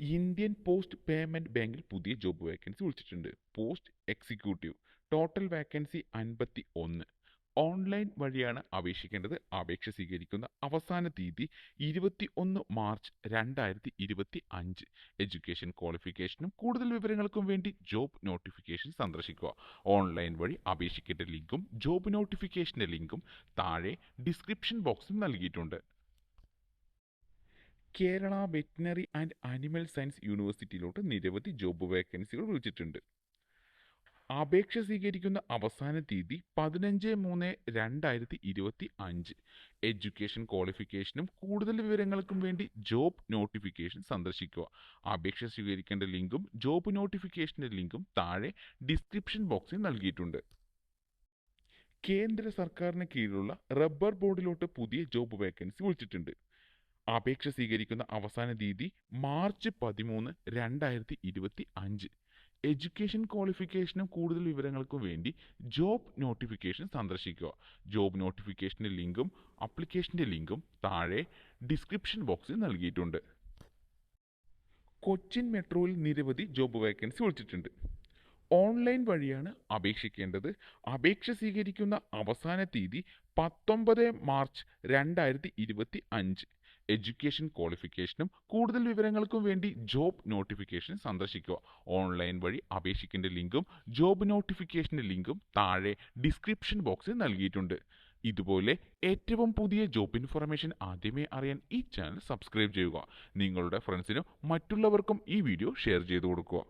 Indian post payment ബാങ്കിൽ പുതിയ job vacancy വിളിച്ചിട്ടുണ്ട്. Post executive. ടോട്ടൽ വേക്കൻസി അൻപത്തി ഒന്ന് ഓൺലൈൻ വഴിയാണ് അപേക്ഷിക്കേണ്ടത്. അപേക്ഷ സ്വീകരിക്കുന്ന അവസാന തീയതി ഇരുപത്തി ഒന്ന് മാർച്ച് രണ്ടായിരത്തി ഇരുപത്തി അഞ്ച് എഡ്യൂക്കേഷൻ ക്വാളിഫിക്കേഷനും കൂടുതൽ വിവരങ്ങൾക്കും വേണ്ടി ജോബ് നോട്ടിഫിക്കേഷൻ സന്ദർശിക്കുക. ഓൺലൈൻ വഴി അപേക്ഷിക്കേണ്ട ലിങ്കും ജോബ് നോട്ടിഫിക്കേഷന്റെ ലിങ്കും താഴെ ഡിസ്ക്രിപ്ഷൻ ബോക്സിൽ നൽകിയിട്ടുണ്ട്. Kerala veterinary and animal science യൂണിവേഴ്സിറ്റിയിലോട്ട് നിരവധി ജോബ് വേക്കൻസികൾ വിളിച്ചിട്ടുണ്ട്. അപേക്ഷ സ്വീകരിക്കുന്ന അവസാന തീയതി പതിനഞ്ച് മൂന്ന് രണ്ടായിരത്തി ഇരുപത്തി അഞ്ച് എഡ്യൂക്കേഷൻ ക്വാളിഫിക്കേഷനും കൂടുതൽ വിവരങ്ങൾക്കും വേണ്ടി ജോബ് നോട്ടിഫിക്കേഷൻ സന്ദർശിക്കുക. അപേക്ഷ സ്വീകരിക്കേണ്ട ലിങ്കും ജോബ് നോട്ടിഫിക്കേഷന്റെ ലിങ്കും താഴെ ഡിസ്ക്രിപ്ഷൻ ബോക്സിൽ നൽകിയിട്ടുണ്ട്. കേന്ദ്ര സർക്കാരിന് കീഴിലുള്ള റബ്ബർ ബോർഡിലോട്ട് പുതിയ ജോബ് വേക്കൻസി വിളിച്ചിട്ടുണ്ട്. അപേക്ഷ സ്വീകരിക്കുന്ന അവസാന തീയതി മാർച്ച് പതിമൂന്ന് രണ്ടായിരത്തി ഇരുപത്തി അഞ്ച് എഡ്യൂക്കേഷൻ ക്വാളിഫിക്കേഷനും കൂടുതൽ വിവരങ്ങൾക്കും വേണ്ടി ജോബ് നോട്ടിഫിക്കേഷൻ സന്ദർശിക്കുക. ജോബ് നോട്ടിഫിക്കേഷന്റെ ലിങ്കും അപ്ലിക്കേഷന്റെ ലിങ്കും താഴെ ഡിസ്ക്രിപ്ഷൻ ബോക്സിൽ നൽകിയിട്ടുണ്ട്. കൊച്ചിൻ മെട്രോയിൽ നിരവധി ജോബ് വേക്കൻസി വിളിച്ചിട്ടുണ്ട്. ഓൺലൈൻ വഴിയാണ് അപേക്ഷിക്കേണ്ടത്. അപേക്ഷ സ്വീകരിക്കുന്ന അവസാന തീയതി പത്തൊമ്പത് മാർച്ച് രണ്ടായിരത്തി ഇരുപത്തി അഞ്ച് എഡ്യൂക്കേഷൻ ക്വാളിഫിക്കേഷനും കൂടുതൽ വിവരങ്ങൾക്കും വേണ്ടി ജോബ് നോട്ടിഫിക്കേഷൻ സന്ദർശിക്കുക. ഓൺലൈൻ വഴി അപേക്ഷിക്കേണ്ട ലിങ്കും ജോബ് നോട്ടിഫിക്കേഷന്റെ ലിങ്കും താഴെ ഡിസ്ക്രിപ്ഷൻ ബോക്സിൽ നൽകിയിട്ടുണ്ട്. ഇതുപോലെ ഏറ്റവും പുതിയ ജോബ് ഇൻഫർമേഷൻ ആദ്യമേ അറിയാൻ ഈ ചാനൽ സബ്സ്ക്രൈബ് ചെയ്യുക. നിങ്ങളുടെ ഫ്രണ്ട്സിനും മറ്റുള്ളവർക്കും ഈ വീഡിയോ ഷെയർ ചെയ്തു കൊടുക്കുക.